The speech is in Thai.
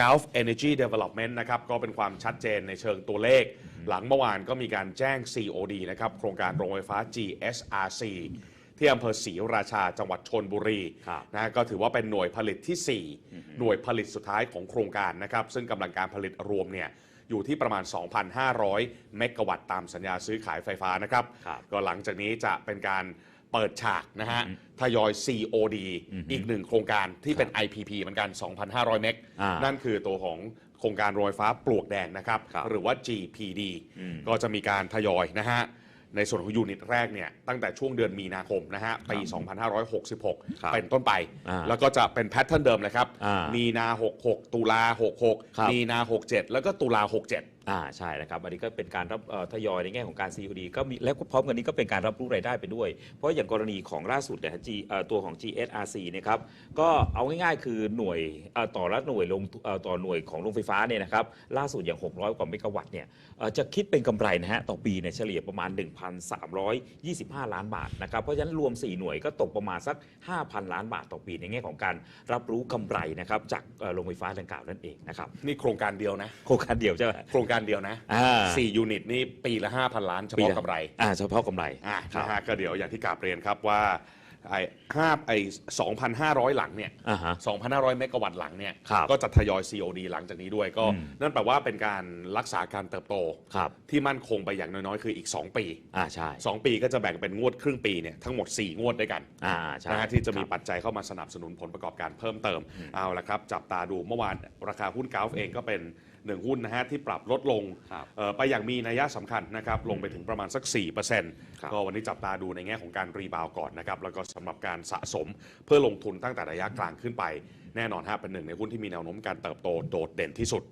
Gulf Energy Development นะครับก็เป็นความชัดเจนในเชิงตัวเลข หลังเมื่อวานก็มีการแจ้ง COD นะครับโครงการโรงไฟฟ้า GSRC ที่อำเภอศรีราชาจังหวัดชนบุรีครับนะก็ถือว่าเป็นหน่วยผลิตที่ 4 หน่วยผลิตสุดท้ายของโครงการนะครับ ซึ่งกำลังการผลิตรวมเนี่ยอยู่ที่ประมาณ 2,500 เมกะวัตต์ตามสัญญาซื้อขายไฟฟ้านะครับครับก็หลังจากนี้จะเป็นการ เปิดฉากนะฮะ ทยอย COD อีกหนึ่งโครงการที่เป็น IPP เหมือนกัน 2,500 เมก อ่านั่นั่นคือตัวของโครงการโรงไฟฟ้าปลวกแดงนะครับ ครับหรือว่า GPD อืม ก็จะมีการทยอยนะฮะ ในส่วนของยูนิตแรกเนี่ยตั้งแต่ช่วงเดือนมีนาคมนะฮะปี ครับ2566 เป็นต้นไป อ่าแล้วก็จะเป็นแพทเทิร์นเดิมเลยครับ อ่ามีมีนา 66 ตุลา ครับ 66 มีนา 67 แล้วก็ตุลา 67 อ่าใช่นะครับอันนี้ก็เป็นการรับเอ่อทยอยในแง่ของการ COD ก็มีแล้วก็พร้อมกันนี้ก็เป็นการรับรู้รายได้ไปด้วย เพราะอย่างกรณีของล่าสุดเนี่ย G เอ่อตัวของ GSRC เนะครับก็เอาง่ายๆคือหน่วยเอ่อต่อละหน่วยลงเอ่อต่อหน่วยของโรงไฟฟ้าเนี่ยนะครับล่าสุดอย่าง 600 กว่าเมกะวัตต์เนี่ยเอ่อจะคิดเป็นกำไรนะฮะต่อปีเนี่ยเฉลี่ยประมาณ 1,325 ล้านบาทนะครับเพราะฉะนั้นรวม 4 หน่วยก็ตกประมาณสัก 5,000 ล้านบาทต่อปีในแง่ของการรับรู้กำไรนะครับจากเอ่อโรงไฟฟ้าดังกล่าวนั่นเองนะครับนี่โครงการเดียวนะ โครงการเดียวใช่ไหม โครงการเดียวนะอ่า4ยูนิตนี่ปีละ 5,000 ล้านเฉปีพาะละกำไร อ่าเฉพาะกำไร อะครับนะฮะก็เดี๋ยวอย่างที่กราบเรียนครับว่า ไอ้ห้าไอ้2,500หลังเนี่ยอ่าฮะ2,500เมกะวัตต์หลังเนี่ยครับก็จะทยอย COD หลังจากนี้ด้วยก็ อืม นั่นแปลว่าเป็นการรักษาการเติบโต ครับที่มั่นคงไปอย่างน้อยๆ คืออีก 2 ปี อ่าใช่2 ปีก็จะแบ่งเป็นงวดครึ่งปีเนี่ยทั้งหมด 4 งวดด้วยกันอ่าใช่นะฮะที่จะมีครับ ปัจจัยเข้ามาสนับสนุนผลประกอบการเพิ่มเติม เอาละครับ จับตาดูเมื่อวานราคาหุ้นกราฟเองก็เป็นหนึ่งหุ้นนะฮะที่ปรับลดลงครับเอ่อไปอย่างมีนัยสำคัญนะครับลงไปถึงประมาณสัก4%ครับก็วันนี้จับตาดูในแง่ของการรีบาวด์ก่อนนะครับแล้วก็สำหรับการสะสม เพื่อลงทุนตั้งแต่ระยะกลางขึ้นไป แน่นอนฮะเป็นหนึ่งในหุ้นที่มีแนวโน้มการเติบโตโดดเด่นที่สุด